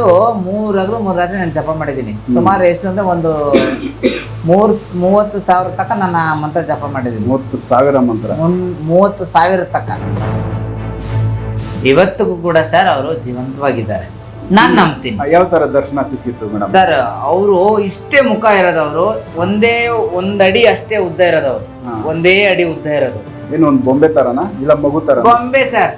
ಅದು ಹಗಲು ಮೂರ್ ರಾತ್ರಿ ನಾನು ಜಪ ಮಾಡಿದ್ದೀನಿ. ಸುಮಾರು ಎಷ್ಟು ಅಂದ್ರೆ ಒಂದು ಮೂರ್ ಮೂವತ್ತು ಸಾವಿರ ತನಕ ನನ್ನ ಮಂತ್ರ ಜಪ ಮಾಡಿದ್ದೀನಿ. ಮೂವತ್ತು ಸಾವಿರ ಮಂತ್ರ. ಮೂವತ್ತು ಸಾವಿರ ತನಕ. ಇವತ್ತಿಗೂ ಕೂಡ ಸರ್ ಅವರು ಜೀವಂತವಾಗಿದ್ದಾರೆ. ನಾನ್ ನಂಬ್ತೀನಿ. ಯಾವ ತರ ದರ್ಶನ ಸಿಕ್ಕಿತ್ತು ಮೇಡಮ್? ಸರ್ ಅವರು ಇಷ್ಟೇ ಮುಖ ಇರೋದವ್ರು ಒಂದೇ ಒಂದಡಿ ಅಷ್ಟೇ ಉದ್ದ ಇರೋದವ್ರು. ಒಂದೇ ಅಡಿ ಉದ್ದ ಇರೋದು ಏನು ಒಂದು ಬೊಂಬೆ ತರನಾ? ಇಲ್ಲ ಮಗು ತರ ಬೊಂಬೆ ಸರ್.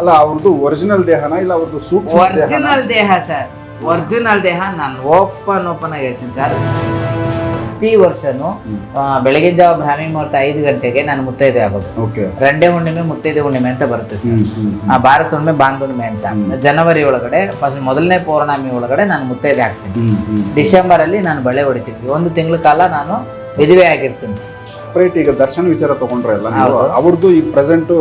ಅಲ್ಲ ಅವ್ರದ್ದು ಒರಿಜಿನಲ್ ದೇಹನ ಇಲ್ಲ ಅವ್ರದ್ದು ಸೂಕ್ಷ್ಮ ಒರಿಜಿನಲ್ ದೇಹ ಸರ್ ಒರಿಜಿನಲ್ ದೇಹ ನಾನು ಓಪನ್ ಓಪನ್ ಆಗಿ ಹೇಳ್ತೀನಿ ಸರ್ ಪ್ರತಿ ವರ್ಷನೂ ಆ, ಬೆಳಗಿನ ಜಾವ ಬ್ರಾಹ್ಮಿ ಮುಹೂರ್ತ ಐದು ಗಂಟೆಗೆ ನಾನು ಮುತ್ತೈದೆ ಆಗೋದು. ಓಕೆ ರಂಡೆ ಹುಣ್ಣಿಮೆ ಮುತ್ತೈದೆ ಹುಣ್ಣಿಮೆ ಅಂತ ಬರುತ್ತೆ ಸರ್ ಹ್ಮ್ ಹ್ಮ್ ಆ ಭಾರತ ಹುಣ್ಣಿಮೆ ಬಾಂಗ್ ಹುಣ್ಣಿಮೆ ಅಂತ ಜನವರಿ ಒಳಗಡೆ ಫಸ್ಟ್ ಮೊದಲನೇ ಪೌರ್ಣಮಿ ಒಳಗಡೆ ನಾನು ಮುತ್ತೈದೆ ಆಗ್ತೀನಿ ಹ್ಮ್ ಹ್ಮ್ ಡಿಸೆಂಬರ್ ಅಲ್ಲಿ ನಾನು ಬಳೆ ಹೊಡಿತೀನಿ. ಒಂದು ತಿಂಗಳ ಕಾಲ ನಾನು ವಿಧವೆ ಆಗಿರ್ತೀನಿ. ಈಗ ದರ್ಶನ ವಿಚಾರ ನೀವು? ಹೌದು. ಅವ್ರದ್ದು ಈ ಪ್ರೆಸೆಂಟ್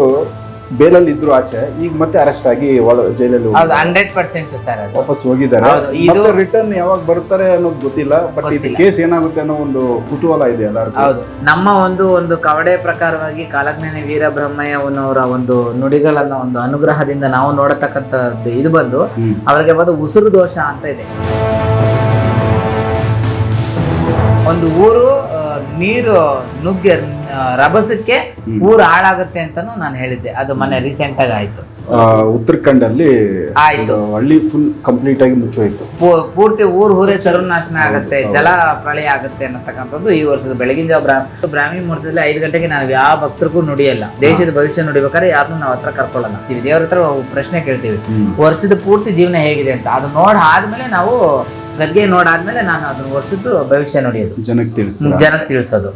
ಬೇಲಲ್ಲಿ ಇದ್ರು ಆಚೆ ಈಗ ಮತ್ತೆ ಅರೆಸ್ಟ್ ಆಗಿ ಒಳ ಜೈಲಲ್ಲಿ ಹೌದು. ಹಂಡ್ರೆಡ್ ಪರ್ಸೆಂಟ್ ಸರ್ ಅದು ವಾಪಸ್ ಹೋಗಿದ್ದಾರೆ ಹೌದು, ಇದು- ಮತ್ತೆ ರಿಟರ್ನ್ ಯಾವಾಗ ಬರ್ತಾರೆ ಅನ್ನೋದು ಗೊತ್ತಿಲ್ಲ ಬಟ್ ಇದು ಗೊತ್ತಿಲ್ಲ. ಕೇಸ್ ಏನಾಗುತ್ತೆ ಅನ್ನೋ ಒಂದು ಕುತೂಹಲ ಇದೆ ಎಲ್ಲರಿಗೂ ಹೌದು ನಮ್ಮ ಒಂದು ಒಂದು ಕವಡೆ ಪ್ರಕಾರವಾಗಿ ಕಾಲಜ್ಞಾನಿ ವೀರಬ್ರಹ್ಮಯ್ಯನವರ ಒಂದು ನುಡಿಗಳನ್ನ ಒಂದು ಅನುಗ್ರಹದಿಂದ ನಾವು ನೋಡತಕ್ಕಂಥದ್ದು ಇದು ಬಂದು ಹ್ಮ್. ಅವರಿಗೆ ಬಂದು ಉಸಿರು ದೋಷ ಅಂತ ಇದೆ ಒಂದು ಊರು ಆ, ನೀರು ನುಗ್ಗೆ ರಭಸಕ್ಕೆ ಊರು ಹಾಳಾಗುತ್ತೆ ಅಂತಾನು ನಾನು ಹೇಳಿದ್ದೆ. ಅದು ಮನೆ ರೀಸೆಂಟ್ ಆಗಿ ಆಯ್ತು. ಉತ್ತರಾಖಂಡ್ ಉತ್ತರಾಖಂಡಲ್ಲಿ ಆಯ್ತು. ಹಳ್ಳಿ ಫುಲ್ ಕಂಪ್ಲೀಟ್ ಆಗಿ ಮುಚ್ಚೋಯ್ತು ಪೂರ್ತಿ ಊರು ಊರೇ ಸರ್ವನಾಶನ ಆಗುತ್ತೆ ಜಲ ಪ್ರಳಯ ಆಗುತ್ತೆ ಅನ್ನತಕ್ಕಂಥದ್ದು ಈ ವರ್ಷದ ಬೆಳಗಿನ ಜಾವ ಬ್ರಾಹ್ಮ ಮುಹೂರ್ತದಲ್ಲಿ ಐದು ಗಂಟೆಗೆ ನಾನು ಯಾವ ಭಕ್ತರಿಗೂ ನುಡಿಯಲ್ಲ. ದೇಶದ ಭವಿಷ್ಯ ನುಡಿಬೇಕಾದ್ರೆ ಯಾರನ್ನೂ ನಾವು ಹತ್ರ ಕರ್ಕೊಳ್ಳಲ್ಲ. ದೇವ್ರ ಹತ್ರ ಪ್ರಶ್ನೆ ಕೇಳ್ತೀವಿ. ವರ್ಷದ ಪೂರ್ತಿ ಜೀವನ ಹೇಗಿದೆ ಅಂತ. ಅದು ನೋಡ್ ಆದ್ಮೇಲೆ ನಾವು ಗದ್ಗೆ ನೋಡಾದ್ಮೇಲೆ ನಾನು ಅದನ್ನ ಓಡಿಸಿದ್ದು ಭವಿಷ್ಯ ನುಡಿಯೋದು. ಜನಕ್ಕೆ ತಿಳಿಸ್ ಜನಕ್ಕೆ ತಿಳಿಸೋದು.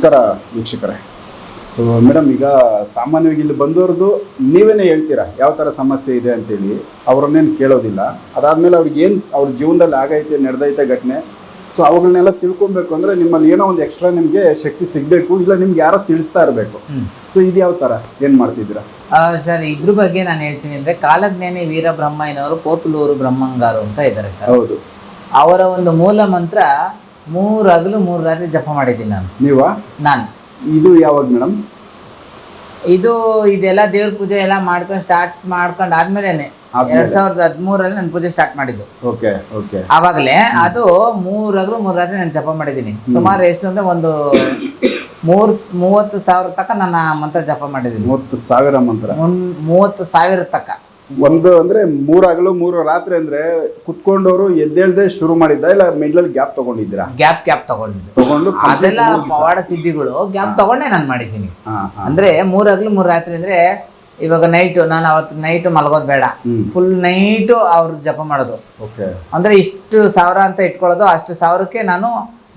ನಮಸ್ಕಾರ ವೀಕ್ಷಕರೇ. ಸೊ ಮೇಡಮ್ ಈಗ ಸಾಮಾನ್ಯವಾಗಿ ಇಲ್ಲಿ ಬಂದವ್ರದ್ದು ನೀವೇನೇ ಹೇಳ್ತೀರಾ? ಯಾವ ಥರ ಸಮಸ್ಯೆ ಇದೆ ಅಂತೇಳಿ. ಅವ್ರನ್ನೇನು ಕೇಳೋದಿಲ್ಲ. ಅದಾದ್ಮೇಲೆ ಅವ್ರಿಗೆ ಏನು ಅವ್ರ ಜೀವನದಲ್ಲಿ ಆಗೈತೆ ನಡೆದೈತೆ ಘಟನೆ. ಸೊ ಅವುಗಳನ್ನೆಲ್ಲ ತಿಳ್ಕೊಬೇಕು ಅಂದರೆ ನಿಮ್ಮಲ್ಲಿ ಏನೋ ಒಂದು ಎಕ್ಸ್ಟ್ರಾ ನಿಮಗೆ ಶಕ್ತಿ ಸಿಗಬೇಕು. ಇಲ್ಲ ನಿಮ್ಗೆ ಯಾರೋ ತಿಳಿಸ್ತಾ ಇರಬೇಕು. ಸೊ ಇದು ಯಾವ ಥರ? ಏನು ಮಾಡ್ತಿದ್ದೀರಾ? ಸರ್ ಇದ್ರ ಬಗ್ಗೆ ನಾನು ಹೇಳ್ತೀನಿ ಅಂದ್ರೆ ಕಾಲಜ್ಞಾನಿ ವೀರಬ್ರಹ್ಮಯ್ಯನವರು ಕೋತುಲೂರು ಬ್ರಹ್ಮಂಗಾರು ಅಂತ ಇದ್ದಾರೆ ಸರ್. ಹೌದು. ಅವರ ಒಂದು ಮೂಲ ಮಂತ್ರ ಮೂರು ಹಗಲು ಮೂರು ರಾತ್ರಿ ಜಪ ಮಾಡಿದ್ದೀನಿ ನಾನು. ನೀವಾ? ನಾನು. ಇದು ಯಾವಾಗ ಮೇಡಮ್? ಇದು ಇದೆಲ್ಲ ದೇವ್ರ ಪೂಜೆ ಎಲ್ಲ ಮಾಡ್ಕೊಂಡು ಸ್ಟಾರ್ಟ್ ಮಾಡ್ಕೊಂಡು ಆದ್ಮೇಲೆನೆ. ಆದ್ಮೇಲೆ. ಎರಡ್ ಸಾವಿರದ ಹದಿಮೂರಲ್ಲಿ ನಾನು ಪೂಜೆ ಸ್ಟಾರ್ಟ್ ಮಾಡಿದ್ದು. Okay okay. ಆವಾಗಲೇ ಅದು ಮೂರ್ ಮೂರು ಮೂರ್ ರಾತ್ರಿ ನಾನು ಜಪ ಮಾಡಿದ್ದೀನಿ. ಸುಮಾರು ಎಷ್ಟು ಅಂದ್ರೆ ಒಂದು ಮೂರ್ ಮೂವತ್ತು ಸಾವಿರ ತಕ್ಕ ನನ್ನ ಮಂತ್ರ ಜಪ ಮಾಡಿದ್ದೀನಿ. ಮೂವತ್ತು ಸಾವಿರ ಮಂತ್ರ? ಮೂವತ್ತು ಸಾವಿರ ತನಕ. ಒಂದು ಅಂದ್ರೆ ಮೂರಾಗಲು ಮೂರು ರಾತ್ರಿ ಅಂದ್ರೆ ಕುತ್ಕೊಂಡವರು ಎದ್ದೇಳ್ದೆ ಶುರು ಮಾಡಿದ್ದ ಇಲ್ಲ ಮಿಡ್ಲಲ್ಲಿ ಗ್ಯಾಪ್ ತಗೊಂಡಿದ್ದೀರಾ? ಗ್ಯಾಪ್ ಗ್ಯಾಪ್ ತಗೊಂಡಿದ್ದು. ತಗೊಂಡು ಅದೆಲ್ಲ ಪವಾಡ ಸಿದ್ಧಿಗಳು ಗ್ಯಾಪ್ ತಗೊಂಡೇ ನಾನು ಮಾಡಿದ್ದೀನಿ. ಅಂದ್ರೆ ಮೂರ್ ಮೂರು ರಾತ್ರಿ ಅಂದ್ರೆ ಇವಾಗ ನೈಟು ನಾನು ಅವತ್ತು ನೈಟ್ ಮಲಗೋದು ಬೇಡ. ಫುಲ್ ನೈಟು ಅವ್ರು ಜಪ ಮಾಡೋದು. ಅಂದ್ರೆ ಇಷ್ಟು ಸಾವಿರ ಅಂತ ಇಟ್ಕೊಳ್ಳೋದು ಅಷ್ಟು ಸಾವಿರಕ್ಕೆ ನಾನು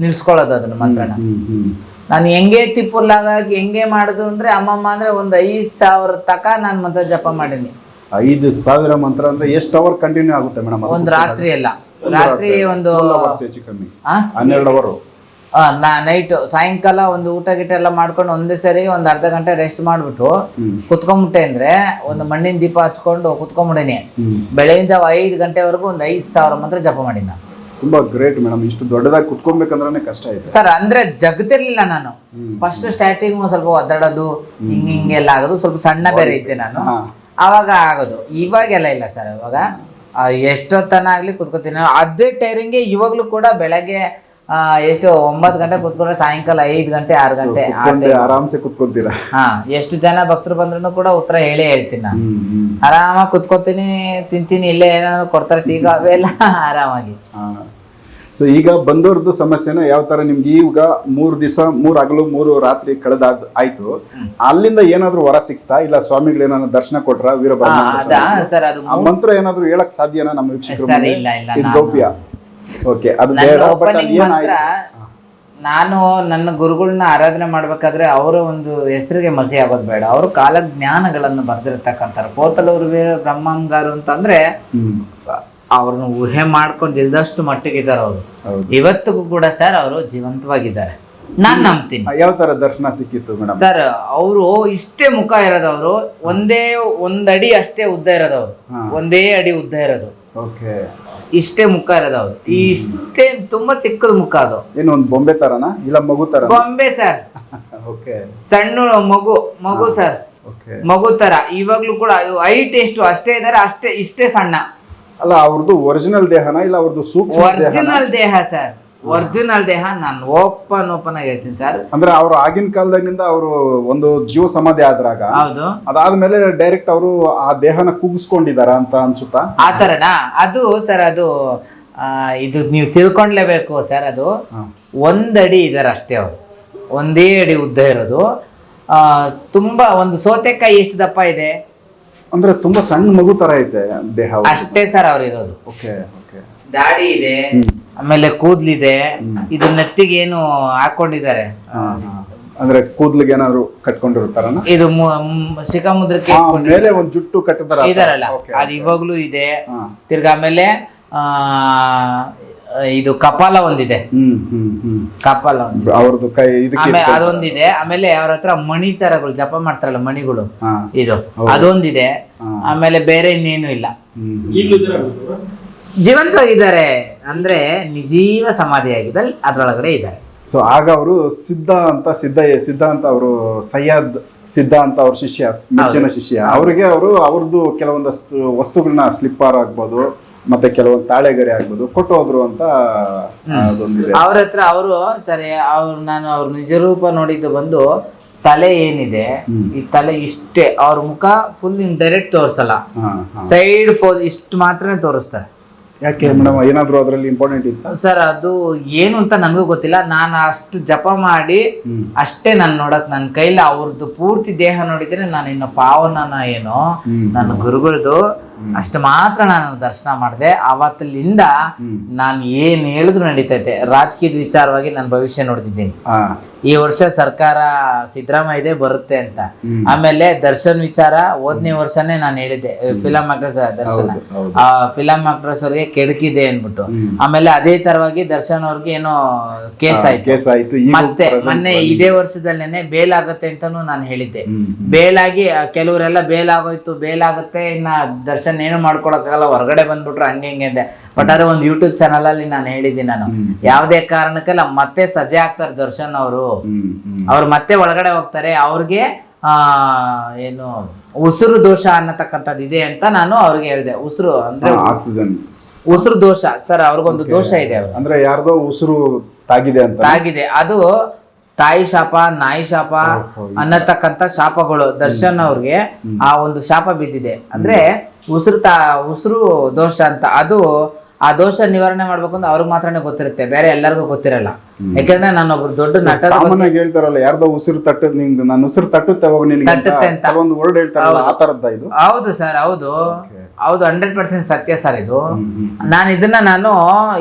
ನಿಲ್ಸ್ಕೊಳ್ಳೋದು ಅದನ್ನ ಮಾತ್ರ ನಾನು ಹೆಂಗೆ ತಿಪ್ಪುರ್ಲಾಗ ಹೆಂಗೆ ಮಾಡೋದು ಅಂದ್ರೆ ಅಮ್ಮಮ್ಮ ಅಂದ್ರೆ ಒಂದು ಐದ್ ಸಾವಿರ ತಕ ನಾನು ಮಂತ್ರ ಜಪ ಮಾಡೀನಿ. ಐದು ಸಾವಿರ ಮಂತ್ರ ಅಂದ್ರೆ ಎಷ್ಟು ಅವರ್ ಕಂಟಿನ್ಯೂ ಆಗುತ್ತೆ ಮೇಡಮ್ ಒಂದು ರಾತ್ರಿ ಎಲ್ಲ ರಾತ್ರಿ ಒಂದು ಹೆಚ್ಚು ಕಮ್ಮಿ. ಹನ್ನೆರಡು ಅವರು ನಾ ನೈಟ್ ಸಾಯಂಕಾಲ ಒಂದು ಊಟ ಗೀಟ ಎಲ್ಲ ಮಾಡ್ಕೊಂಡು ಒಂದೇ ಸರಿ ಒಂದು ಅರ್ಧ ಗಂಟೆ ರೆಸ್ಟ್ ಮಾಡ್ಬಿಟ್ಟು ಕುತ್ಕೊಂಡ್ಬಿಟ್ಟೆ ಅಂದ್ರೆ ಒಂದು ಮಣ್ಣಿನ ದೀಪ ಹಚ್ಕೊಂಡು ಕುತ್ಕೊಂಬಿಡೇನಿ. ಬೆಳಗಿನ ಜಾವ ಐದು ಗಂಟೆವರೆಗೂ ಒಂದು ಐದು ಸಾವಿರ ಮಂತ್ರ ಜಪ ಮಾಡಿ ನಾನು. ತುಂಬಾ ಗ್ರೇಟ್ ಮೇಡಮ್ ಇಷ್ಟು ದೊಡ್ಡದಾಗಿ ಕುತ್ಕೊಬೇಕಂದ್ರೆ ಕಷ್ಟ ಇದೆ ಸರ್ ಅಂದ್ರೆ ಜಗತ್ತಿರ್ಲಿಲ್ಲ ನಾನು. ಫಸ್ಟ್ ಸ್ಟಾರ್ಟಿಂಗ್ ಸ್ವಲ್ಪ ಒದ್ದಾಡೋದು ಹಿಂಗ್ ಹಿಂಗೆಲ್ಲ ಆಗೋದು ಸ್ವಲ್ಪ ಸಣ್ಣ ಬೇರೆ ಇದ್ದೆ ನಾನು. ಆವಾಗ ಆಗೋದು. ಇವಾಗೆಲ್ಲ ಇಲ್ಲ ಸರ್ ಇವಾಗ ಎಷ್ಟೊತ್ತನ ಆಗಲಿ ಕುತ್ಕೋತೀನಿ. ಅದೇ ಟೈರಿಂಗೆ ಇವಾಗಲೂ ಕೂಡ ಬೆಳಗ್ಗೆ ಆ, ಎಷ್ಟು ಒಂಬತ್ತು ಗಂಟೆ ಕುತ್ಕೊಂಡ್ರೆ ಸಾಯಂಕಾಲ ಐದು ಗಂಟೆ ಆರು ಗಂಟೆ. ಆರಾಮ್ಸೆ ಕುತ್ಕೊಂತೀರಾ? ಹಾ ಎಷ್ಟು ಜನ ಭಕ್ತರು ಬಂದ್ರು ಕೂಡ ಉತ್ತರ ಹೇಳಿ ಹೇಳ್ತೀನಿ ನಾನು. ಆರಾಮಾಗಿ ಕುತ್ಕೋತೀನಿ ತಿಂತೀನಿ ಇಲ್ಲೇ ಏನಾದ್ರು ಕೊಡ್ತಾರೆ ಟೀ ಕಾಫಿ ಎಲ್ಲ ಆರಾಮಾಗಿ. ಸೊ ಈಗ ಬಂದವ್ರದ್ದು ಸಮಸ್ಯೆನ ಯಾವ ತರ ನಿಮ್ಗೆ ಈಗ ಮೂರ್ ದಿವಸ ಮೂರು ಹಗಲು ಮೂರು ರಾತ್ರಿ ಕಳೆದಾದ ಆಯ್ತು. ಅಲ್ಲಿಂದ ಏನಾದ್ರೂ ವರ ಸಿಕ್ತಾ ಇಲ್ಲ? ಸ್ವಾಮಿಗಳು ಏನಾದ್ರು ದರ್ಶನ ಕೊಟ್ರ ವೀರಭದ್ರ ಮಂತ್ರ ಏನಾದ್ರು ಹೇಳಕ್ ಸಾಧ್ಯನಾ ನಮ್ಮ ವೀಕ್ಷಕರು ಇದು ಗೌಪ್ಯ. ಓಕೆ ಅದು ಬೇಡ ಬಟ್ ಏನಾಯ್ತು ನಾನು ನನ್ನ ಗುರುಗಳನ್ನ ಆರಾಧನೆ ಮಾಡ್ಬೇಕಾದ್ರೆ ಅವರ ಒಂದು ಹೆಸರಿಗೆ ಮಸಿ ಆಗೋದು ಬೇಡ. ಅವರು ಕಾಲ ಜ್ಞಾನಗಳನ್ನು ಬರೆದಿರ್ತಕ್ಕಂಥವ್ರು. ಕೋತಲೂರು ವೀರ ಬ್ರಹ್ಮಂಗಾರು ಅಂತಂದ್ರೆ ಅವ್ರನ್ನ ಊಹೆ ಮಾಡ್ಕೊಂಡು ಇಲ್ದಷ್ಟು ಮಟ್ಟಿಗೆ ಇದ್ದಾರೆ ಅವರು. ಇವತ್ತಿಗೂ ಕೂಡ ಸರ್ ಅವರು ಜೀವಂತವಾಗಿದ್ದಾರೆ. ನಾನ್ ನಂಬ್ತೀನಿ. ಯಾವ ತರ ದರ್ಶನ ಸಿಕ್ಕಿತ್ತು ಮೇಡಮ್? ಸರ್ ಅವರು ಇಷ್ಟೇ ಮುಖ ಇರೋದವ್ರು ಒಂದೇ ಒಂದಡಿ ಅಷ್ಟೇ ಉದ್ದ ಇರೋದವ್ರು. ಒಂದೇ ಅಡಿ ಉದ್ದ ಇರೋದು. ಓಕೆ. ಇಷ್ಟೇ ಮುಖ ಇರೋದವ್ರು. ಈ ಇಷ್ಟೇ ತುಂಬಾ ಚಿಕ್ಕದ ಮುಖ ಅದು. ಏನು ಒಂದು ಬೊಂಬೆ ತರನಾ? ಇಲ್ಲ ಮಗು ತರ ಬೊಂಬೆ ಸರ್. ಓಕೆ. ಸಣ್ಣ ಮಗು ಮಗು ಸರ್. ಓಕೆ. ಮಗು ತರ. ಇವಾಗ್ಲೂ ಕೂಡ ಅದು ಹೈಟ್ ಎಷ್ಟು ಅಷ್ಟೇ ಇದಾರೆ ಅಷ್ಟೇ ಇಷ್ಟೇ ಸಣ್ಣ. ಅಲ್ಲ ಅವ್ರದ್ದು ಒರಿಜಿನಲ್ ದೇಹನ ಇಲ್ಲ ಅವ್ರದ್ದು ಸೂಕ್ಷ್ಮ ದೇಹನ? ಒರಿಜಿನಲ್ ದೇಹ ಸರ್ ಒರಿಜಿನಲ್ ದೇಹ ನಾನು ಓಪನ್ ಓಪನ್ ಆಗಿ ಹೇಳ್ತೀನಿ ಸರ್ ಅಂದ್ರೆ ಅವರು ಆಗಿನ ಕಾಲದಾಗಿನಿಂದ ಅವರು ಒಂದು ಜೀವ ಸಮಾಧಿ ಆದ್ರಾಗ? ಹೌದು. ಅದಾದ್ಮೇಲೆ ಡೈರೆಕ್ಟ್ ಅವರು ಆ ದೇಹನ ಕುಗ್ಸ್ಕೊಂಡಿದಾರ ಅಂತ ಅನ್ಸುತ್ತಾ? ಆ ಥರನಾ ಅದು ಸರ್ ಅದು ಆ, ಇದು ನೀವು ತಿಳ್ಕೊಂಡ್ಲೇಬೇಕು ಸರ್ ಅದು. ಒಂದಡಿ ಇದಾರೆ ಅಷ್ಟೇ ಅವರು. ಒಂದೇ ಅಡಿ ಉದ್ದ ಇರೋದು. ಆ, ತುಂಬಾ ಒಂದು ಸೌತೆಕಾಯಿ ಎಷ್ಟು ದಪ್ಪ ಇದೆ? ಅಂದ್ರೆ ತುಂಬಾ ಸಣ್ಣ ಮಗು ತರ ಐತೆ ದೇಹ ಅಷ್ಟೇ ಸರ್ ಅವ್ರು ಇರೋದು. Okay okay. ದಾಡಿ ಇದೆ ಆಮೇಲೆ ಕೂದ್ಲಿದೆ. ಇದು ನೆತ್ತಿಗೆ ಏನು ಹಾಕೊಂಡಿದ್ದಾರೆ. ಅಂದ್ರೆ ಕೂದ್ಲಿಗೆ ಏನಾದ್ರು ಕಟ್ಕೊಂಡಿರ್ತಾರ ಇದು ಇಟ್ಕೊಂಡಿದ್ದಾರೆ. ಮೇಲೆ ಒಂದ್ ಜುಟ್ಟು ಕಟ್ಟಿದಾರ ಇದಾರಲ್ಲ. ಅದು ಇವಾಗ್ಲೂ ಇದೆ. ತಿರ್ಗಾ ಆಮೇಲೆ ಆ, ಇದು ಕಪಾಲ ಒಂದಿದೆ. ಹ್ಮ್ ಹ್ಮ್ ಹ್ಮ್. ಕಪಾಲ ಅವ್ರದ್ದು ಕೈ ಇದಕ್ಕೆ ಆಮೇಲೆ ಅದೊಂದಿದೆ. ಆಮೇಲೆ ಅವ್ರ ಹತ್ರ ಮಣಿ ಸರಗಳು ಜಪ ಮಾಡ್ತಾರಲ್ಲ ಮಣಿಗಳು. ಇದು. ಅದೊಂದಿದೆ. ಆಮೇಲೆ ಬೇರೆ ಇನ್ನೇನು ಇಲ್ಲ. ಜೀವಂತ ಜೀವಂತವಾಗಿದ್ದಾರೆ ಅಂದ್ರೆ ನಿಜೀವ ಸಮಾಧಿ ಆಗಿದೆ ಅದ್ರೊಳಗಡೆ ಇದ್ದಾರೆ. ಸೊ ಆಗ ಅವರು ಸಿದ್ಧ ಅಂತ ಸಿದ್ಧ ಸಿದ್ಧ ಅಂತ ಅವರು ಸಯ್ಯದ್ ಸಿದ್ಧ ಅಂತ ಅವ್ರ ಶಿಷ್ಯ ಮೆಚ್ಚಿನ ಶಿಷ್ಯ. ಅವರಿಗೆ ಅವರು ಅವ್ರದ್ದು ಕೆಲವೊಂದಷ್ಟು ವಸ್ತುಗಳನ್ನ ಸ್ಲಿಪ್ಪರ್ ಆಗ್ಬೋದು. ಮತ್ತೆ ಕೆಲವೊಂದು ತಾಳೆಗರಿ ಆಗ್ಬೋದು ಕೊಟ್ಟು ಹೋದ್ರು ಅಂತ ಅದೊಂದಿದೆ. ಅವ್ರ ಹತ್ರ ಅವರು ಸರಿ ಅವ್ರು ನಾನು ಅವ್ರ ನಿಜ ರೂಪ ನೋಡಿದ್ದು ಬಂದು ತಲೆ ಏನಿದೆ ಈ ತಲೆ ಇಷ್ಟೇ ಅವ್ರ ಮುಖ ಫುಲ್ ಇನ್ ಡೈರೆಕ್ಟ್ ತೋರ್ಸಲ್ಲ. ಸೈಡ್ ಫೋ ಇಷ್ಟು ಮಾತ್ರ ತೋರಿಸ್ತಾರೆ. ಯಾಕೆ ಮೇಡಮ್ ಏನಾದ್ರು ಅದರಲ್ಲಿ ಇಂಪಾರ್ಟೆಂಟ್ ಇತ್ತು? ಸರ್ ಅದು ಏನು ಅಂತ ನನಗೂ ಗೊತ್ತಿಲ್ಲ. ನಾನು ಅಷ್ಟು ಜಪ ಮಾಡಿ ಅಷ್ಟೇ ನಾನು ನೋಡಕ್ ನನ್ನ ಕೈಲಿ ಅವ್ರದ್ದು ಪೂರ್ತಿ ದೇಹ ನೋಡಿದ್ರೆ ನಾನು ಇನ್ನು ಪಾವನನ ಏನೋ ನನ್ನ ಗುರುಗಳದು ಅಷ್ಟು ಮಾತ್ರ ನಾನು ದರ್ಶನ ಮಾಡಿದೆ. ಅವತ್ತಲಿಂದ. ನಾನು ಏನ್ ಹೇಳಿದ್ರು ನಡೀತೈತೆ. ರಾಜಕೀಯದ ವಿಚಾರವಾಗಿ ನಾನು ಭವಿಷ್ಯ ನೋಡ್ತಿದ್ದೀನಿ. ಈ ವರ್ಷ ಸರ್ಕಾರ ಸಿದ್ದರಾಮಯ್ಯ ಇದೆ ಬರುತ್ತೆ ಅಂತ. ಆಮೇಲೆ ದರ್ಶನ್ ವಿಚಾರ ಓದನೇ ವರ್ಷನೇ ನಾನು ಹೇಳಿದ್ದೆ. ಫಿಲಂ ಆಕ್ಟ್ರೆಸ್ ದರ್ಶನ. ಆ ಫಿಲಂ ಆಕ್ಟ್ರೆಸ್ ಅವ್ರಿಗೆ ಕೆಡಕಿದೆ ಅನ್ಬಿಟ್ಟು ಆಮೇಲೆ ಅದೇ ತರವಾಗಿ ದರ್ಶನ್ ಅವ್ರಿಗೆ ಏನೋ ಕೇಸ್ ಆಯ್ತು. ಮತ್ತೆ ಮೊನ್ನೆ. ಇದೇ ವರ್ಷದಲ್ಲೇನೆ ಬೇಲ್ ಆಗತ್ತೆ ಅಂತಾನು ನಾನು ಹೇಳಿದ್ದೆ. ಬೇಲ್ ಬೇಲಾಗಿ ಕೆಲವರೆಲ್ಲ ಬೇಲ್ ಆಗೋಯ್ತು ಬೇಲ್ ಆಗುತ್ತೆ ಇನ್ನ ದರ್ಶನ್ ಏನು ಮಾಡ್ಕೊಳಕ್ಕಾಗಲ್ಲ ಹೊರಗಡೆ ಬಂದ್ಬಿಟ್ರೆ ಹಂಗೆ ಹಿಂಗೆ ಇದೆ ಬಟ್ ಅದೇ ಒಂದು ಯೂಟ್ಯೂಬ್ ಚಾನಲ್ ಅಲ್ಲಿ ನಾನು ಹೇಳಿದ್ದೀನಿ ನಾನು. ಯಾವುದೇ ಕಾರಣಕ್ಕೆಲ್ಲ ಮತ್ತೆ ಸಜೆ ಆಗ್ತಾರೆ ದರ್ಶನ್ ಅವರು. ಅವ್ರು ಮತ್ತೆ ಒಳಗಡೆ ಹೋಗ್ತಾರೆ. ಅವ್ರಿಗೆ ಆ ಏನು ಉಸಿರು ದೋಷ ಅನ್ನತಕ್ಕಂಥದ್ದು ಇದೆ ಅಂತ ನಾನು ಅವ್ರಿಗೆ ಹೇಳಿದೆ. ಉಸಿರು ಅಂದ್ರೆ ಆಕ್ಸಿಜನ್ ಉಸಿರು ದೋಷ. ಸರ್ ಅವ್ರಿಗೊಂದು ದೋಷ ಇದೆ ಅಂದ್ರೆ ಯಾರ್ದೋ ಉಸಿರು ತಾಗಿದೆ ಅಂತ. ತಾಗಿದೆ. ಅದು ತಾಯಿ ಶಾಪ ನಾಯಿ ಶಾಪ ಅನ್ನತಕ್ಕಂತ ಶಾಪಗಳು. ದರ್ಶನ್ ಅವ್ರಿಗೆ ಆ ಒಂದು ಶಾಪ ಬಿದ್ದಿದೆ. ಅಂದ್ರೆ ಉಸಿರು ತಾ ಉಸಿರು ದೋಷ ಅಂತ. ಅದು ಆ ದೋಷ ನಿವಾರಣೆ ಮಾಡ್ಬೇಕು ಅಂತ ಅವ್ರಿಗೆ ಮಾತ್ರನೇ ಗೊತ್ತಿರುತ್ತೆ. ಬೇರೆ ಎಲ್ಲರಿಗೂ ಗೊತ್ತಿರಲ್ಲ. ಯಾಕಂದ್ರೆ ನಾನೊಬ್ರು ದೊಡ್ಡ ನಟ ಕಾಮನ್ ಆಗಿ ಹೇಳ್ತಾರಲ್ಲ ಯಾರ್ದೋ ಉಸಿರು ತಟ್ಟದ್ ನಿಂಗ್ ನಾನು ಉಸಿರು ತಟ್ಟುತ್ತೆ ಅಂತ. ಒಂದು ವರ್ಡ್ ಹೇಳ್ತಾರಲ್ಲ ಆ ತರದ್ದ ಇದು? ಹೌದು ಸರ್ ಹೌದು. ಹೌದು ಹಂಡ್ರೆಡ್ ಪರ್ಸೆಂಟ್ ಸತ್ಯ ಸರ್ ಇದು. ನಾನು ಇದನ್ನ ನಾನು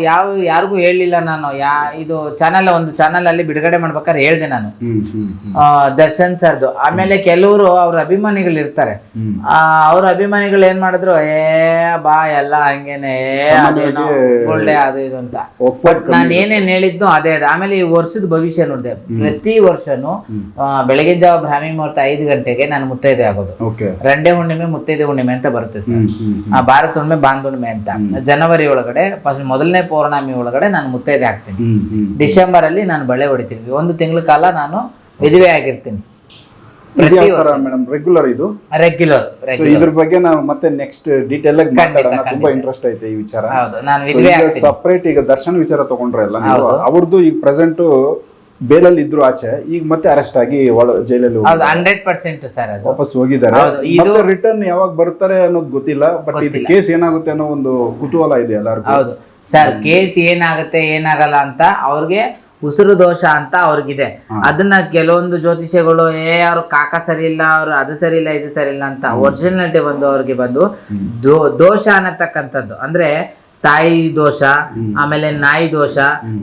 ಯಾವ ಯಾರಿಗೂ ಹೇಳಿಲ್ಲ ನಾನು. ಯಾ ಇದು ಚಾನಲ್ ಒಂದು ಚಾನಲ್ ಅಲ್ಲಿ ಬಿಡುಗಡೆ ಮಾಡ್ಬೇಕಾದ್ರೆ ಹೇಳ್ದೆ ನಾನು. ಹ್ಮ್ ಹ್ಮ್ ಹ್ಮ್. ಆ, ದರ್ಶನ್ ಸರ್ದು ಆಮೇಲೆ ಕೆಲವರು ಅವ್ರ ಅಭಿಮಾನಿಗಳು ಇರ್ತಾರೆ. ಹ್ಮ್. ಆ, ಅವ್ರ ಅಭಿಮಾನಿಗಳು ಏನ್ ಮಾಡಿದ್ರು ಏ ಬಾ ಎಲ್ಲ ಹಂಗೇನೆ ಏ, ಅದೇನೋ ಒಳ್ಳೆ ಅದು ಇದು ಅಂತ. ಒಪ್ಪಟ್ ನಾನು ಏನೇನ್ ಹೇಳಿದ್ನೋ ಅದೇ. ಆಮೇಲೆ ಈ ವರ್ಷದ ಭವಿಷ್ಯ ನೋಡಿದೆ. ಪ್ರತಿ ವರ್ಷನು ಬೆಳಗಿನ ಜಾವ ಬ್ರಾಹ್ಮಿ ಮುಹೂರ್ತ ಐದು ಗಂಟೆಗೆ ನಾನು ಮುತ್ತೈದೆ ಆಗೋದು. ರಂಡೆ ಹುಣ್ಣಿಮೆ ಮುತ್ತೈದೆ ಹುಣ್ಣಿಮೆ ಅಂತ ಬರುತ್ತೆ ಸರ್. ಭಾರತ ಹುಣ್ಣಿಮೆ ಬಾಂಧ ಹುಣ್ಣಿಮೆ ಅಂತ. ಜನವರಿ ಒಳಗಡೆ ಫಸ್ಟ್ ಮೊದಲನೇ ಪೌರ್ಣಮಿ ಒಳಗಡೆ ನಾನು ಮುತ್ತೈದೆ ಹಾಕ್ತೀನಿ. ಡಿಸೆಂಬರ್ ಅಲ್ಲಿ ನಾನು ಬಳೆ ಹೊಡಿತೀನಿ. ಒಂದು ತಿಂಗಳ ಕಾಲ ನಾನು ಮದುವೆ ಆಗಿರ್ತೀನಿ. ಮೇಡಮ್ ರೆಗ್ಯುಲರ್ ಇದು? ರೆಗ್ಯುಲರ್ ಇದ್ರ ಬಗ್ಗೆ ನಾವು ಮತ್ತೆ ನೆಕ್ಸ್ಟ್ ಡೀಟೇಲ್ ಆಗಿ ಮಾತಾಡೋಣ. ತುಂಬಾ ಇಂಟ್ರೆಸ್ಟ್ ಐತೆ ಈ ವಿಚಾರ. ಸಪರೇಟ್ ಈಗ ದರ್ಶನ್ ವಿಚಾರ ತಗೊಂಡ್ರಲ್ಲ ಅವ್ರದ್ದು ಈಗ ಪ್ರೆಸೆಂಟ್ ಬೇಲಲ್ಲಿ ಇದ್ರು ಆಚೆ ಈಗ ಮತ್ತೆ ಅರೆಸ್ಟ್ ಆಗಿ ಜೈಲಲ್ಲಿ ಹಂಡ್ರೆಡ್ ಪರ್ಸೆಂಟ್ ಸರ್ ವಾಪಸ್ ಹೋಗಿದ್ದಾರೆ. ಇದು- ಮತ್ತೆ ರಿಟರ್ನ್ ಯಾವಾಗ ಬರ್ತಾರೆ ಅನ್ನೋದು ಗೊತ್ತಿಲ್ಲ ಬಟ್ ಇದು ಕೇಸ್ ಏನಾಗುತ್ತೆ ಅನ್ನೋ ಒಂದು ಕುತೂಹಲ ಇದೆ ಎಲ್ಲರಿಗೂ. ಹೌದು. ಸರ್ ಕೇಸ್ ಏನಾಗುತ್ತೆ ಏನಾಗಲ್ಲ ಅಂತ ಅವ್ರಿಗೆ ಉಸಿರು ದೋಷ ಅಂತ ಅವ್ರಿಗಿದೆ. ಅದನ್ನ ಕೆಲವೊಂದು ಜ್ಯೋತಿಷ್ಯಗಳು ಏ ಅವ್ರು ಕಾಕ ಸರಿ ಇಲ್ಲ ಅವ್ರು ಅದು ಸರಿ ಇಲ್ಲ ಇದು ಸರಿ ಇಲ್ಲ ಅಂತ ಒರಿಜಿನಾಲಿಟಿ ಬಂದು ಅವ್ರಿಗೆ ಬಂದು ದೋಷ ಅನ್ನತಕ್ಕಂಥದ್ದು. ಅಂದ್ರೆ ತಾಯಿ ದೋಷ ಆಮೇಲೆ ನಾಯಿ ದೋಷ